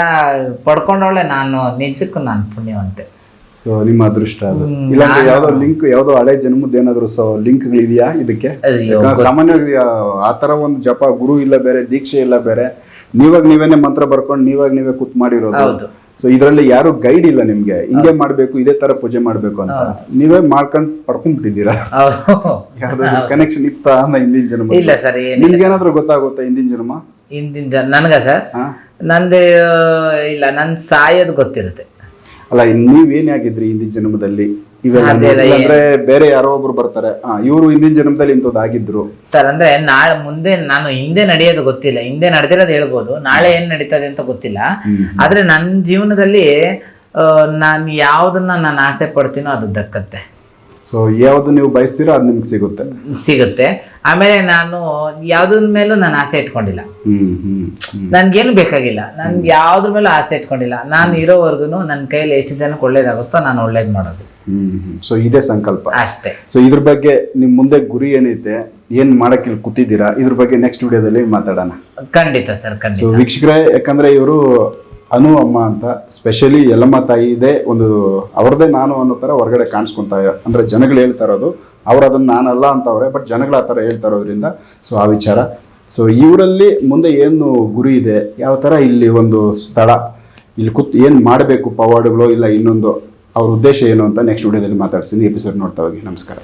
ಪಡ್ಕೊಂಡವಳೆ ನಾನು ನಿಜಕ್ಕೂ ನಾನು ಪುಣ್ಯವಂತೆ. ಸೊ ನಿಮ್ಮ ಅದೃಷ್ಟ ಅದು. ಇಲ್ಲ ಇಲ್ಲಾಂದ್ರೆ ಯಾವ್ದೋ ಲಿಂಕ್ ಯಾವ್ದೋ ಹಳೆ ಜನ್ಮದ ಏನಾದ್ರು ಸೊ ಲಿಂಕ್ಗಳಿದೆಯಾ ಇದಕ್ಕೆ? ಸಾಮಾನ್ಯವಾಗಿ ಆ- ತರ ಒಂದು ಜಪ ಗುರು ಇಲ್ಲ ಬೇರೆ ದೀಕ್ಷೆ ಇಲ್ಲ ಬೇರೆ ನೀವಾಗ ನೀವೇನೆ ಮಂತ್ರ ಬರ್ಕೊಂಡು ನೀವಾಗ ನೀವೇ ಕೂತ್ ಮಾಡಿರೋದು. ಸೊ ಇದರಲ್ಲಿ ಯಾರು ಗೈಡ್ ಇಲ್ಲ ನಿಮ್ಗೆ. ಹಿಂಗೆ ಮಾಡ್ಬೇಕು ಇದೇ ತರ ಪೂಜೆ ಮಾಡ್ಬೇಕು ಅಂತ. ನೀವೇ ಮಾಡ್ಕೊಂಡ್ ಪಡ್ಕೊಂಡ್ಬಿಟ್ಟಿದ್ದೀರಾ? ಕನೆಕ್ಷನ್ ಇತ್ತ ಹಿಂದಿನ ಜನ್ಮ? ಇಲ್ಲ ಸರ್ ನಿಮ್ಗೆ ಏನಾದ್ರು ಗೊತ್ತಾಗುತ್ತಾ ಹಿಂದಿನ ಜನ್ಮ? ಹಿಂದಿನ ಜನ ನನಗ ಸರ್? ನಂದು ಇಲ್ಲ ನನ್ ಸಾಯೋದು ಗೊತ್ತಿರುತ್ತೆ. ಅಲ್ಲ ನೀವೇನ್ ಆಗಿದ್ರಿ ಹಿಂದಿನ ಜನ್ಮದಲ್ಲಿ? ಇವೆಲ್ಲ ಅಂದ್ರೆ ಬೇರೆ ಯಾರೋ ಒಬ್ರು ಬರ್ತಾರೆ. ಆ ಇವರು ಹಿಂದಿನ ಜನ್ಮದಲ್ಲಿ ಇಂಥದ್ದಾಗಿದ್ರು ಸರ್ ಅಂದ್ರೆ ನಾಳೆ ಮುಂದೆ ನಾನು ಹಿಂದೆ ನಡೆಯೋದು ಗೊತ್ತಿಲ್ಲ. ಹಿಂದೆ ನಡೆದಿರೋದು ಹೇಳ್ಬೋದು. ನಾಳೆ ಏನ್ ನಡೀತದೆ ಅಂತ ಗೊತ್ತಿಲ್ಲ. ಆದ್ರೆ ನನ್ನ ಜೀವನದಲ್ಲಿ ನಾನು ಯಾವ್ದನ್ನ ನಾನು ಆಸೆ ಪಡ್ತೀನೋ ಅದು ದಕ್ಕತ್ತೆ. ಸೊ ಯಾವ್ದು ನೀವು ಬಯಸ್ತೀರೋ ಅದು ನಿಮ್ಗೆ ಸಿಗುತ್ತೆ. ಸಿಗುತ್ತೆ. ಆಮೇಲೆ ನಾನು ಯಾವ್ದ್ರ ಮೇಲೂ ನಾನು ಆಸೆ ಇಟ್ಕೊಂಡಿಲ್ಲ. ನನ್ಗೇನು ಬೇಕಾಗಿಲ್ಲ. ನನ್ಗೆ ಯಾವ್ದ್ರ ಮೇಲೂ ಆಸೆ ಇಟ್ಕೊಂಡಿಲ್ಲ. ನಾನು ಇರೋವರೆಗೂ ನನ್ನ ಕೈಯಲ್ಲಿ ಎಷ್ಟು ಜನಕ್ಕೆ ಒಳ್ಳೇದಾಗುತ್ತೋ ನಾನು ಒಳ್ಳೇದು ಮಾಡೋದು. ಸೊ ಇದೇ ಸಂಕಲ್ಪ. ಅಷ್ಟೇ. ಸೊ ಇದ್ರ ಬಗ್ಗೆ ನಿಮ್ ಮುಂದೆ ಗುರಿ ಏನೈತೆ ಏನ್ ಮಾಡಕ್ ಇಲ್ಲಿ ಕೂತಿದ್ದೀರಾ ಇದ್ರ ಬಗ್ಗೆ ನೆಕ್ಸ್ಟ್ ವಿಡಿಯೋದಲ್ಲಿ ಮಾತಾಡೋಣ. ಖಂಡಿತ ಸರ್ ಖಂಡಿತ. ವೀಕ್ಷಕರೇ ಯಾಕಂದ್ರೆ ಇವರು ಅನು ಅಮ್ಮ ಅಂತ ಸ್ಪೆಷಲಿ ಯಲ್ಲಮ್ಮ ತಾಯಿದೇ ಒಂದು ಅವ್ರದ್ದೇ ನಾನು ಅನ್ನೋ ಥರ ಹೊರಗಡೆ ಕಾಣಿಸ್ಕೊತಾ ಅಂದರೆ ಜನಗಳು ಹೇಳ್ತಾ ಇರೋದು ಅವ್ರು ಅದನ್ನು ನಾನಲ್ಲ ಅಂತವ್ರೆ ಬಟ್ ಜನಗಳು ಆ ಥರ ಹೇಳ್ತಾ ಇರೋದ್ರಿಂದ ಸೊ ಆ ವಿಚಾರ. ಸೊ ಇವರಲ್ಲಿ ಮುಂದೆ ಏನು ಗುರಿ ಇದೆ, ಯಾವ ಥರ ಇಲ್ಲಿ ಒಂದು ಸ್ಥಳ, ಇಲ್ಲಿ ಕುತ್, ಏನು ಮಾಡಬೇಕು ಪವಾಡುಗಳು ಇಲ್ಲ ಇನ್ನೊಂದು, ಅವ್ರ ಉದ್ದೇಶ ಏನು ಅಂತ ನೆಕ್ಸ್ಟ್ ವಿಡಿಯೋದಲ್ಲಿ ಮಾತಾಡ್ತೀನಿ. ಎಪಿಸೋಡ್ ನೋಡ್ತಾ ಹೋಗಿ. ನಮಸ್ಕಾರ.